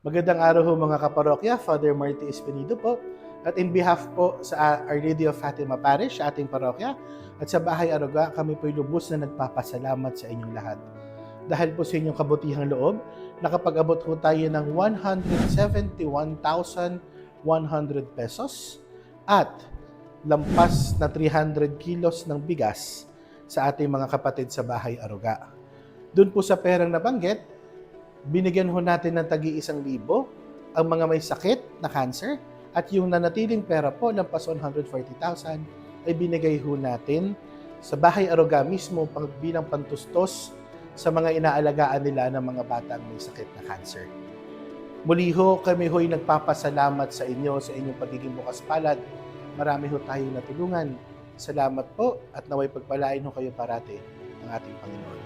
Magandang araw ho mga kaparokya, Father Marty Espinido po. At in behalf po sa Our Lady of Fatima Parish, ating parokya, at sa Bahay Aruga, kami po'y lubos na nagpapasalamat sa inyong lahat. Dahil po sa inyong kabutihang loob, nakapag-abot po tayo ng 171,100 pesos at lampas na 300 kilos ng bigas sa ating mga kapatid sa Bahay Aruga. Doon po sa perang nabanggit, binigyan ho natin ng tagi isang libo ang mga may sakit na cancer at yung nanatiling pera po, lampas 140,000, ay binigay ho natin sa bahay aruga mismo pag bilang pantustos sa mga inaalagaan nila ng mga batang may sakit na cancer. Muli ho, kami ho'y nagpapasalamat sa inyo sa inyong pagiging bukas palad. Marami ho tayong natulungan. Salamat po at naway pagpalain ho kayo parati ng ating Panginoon.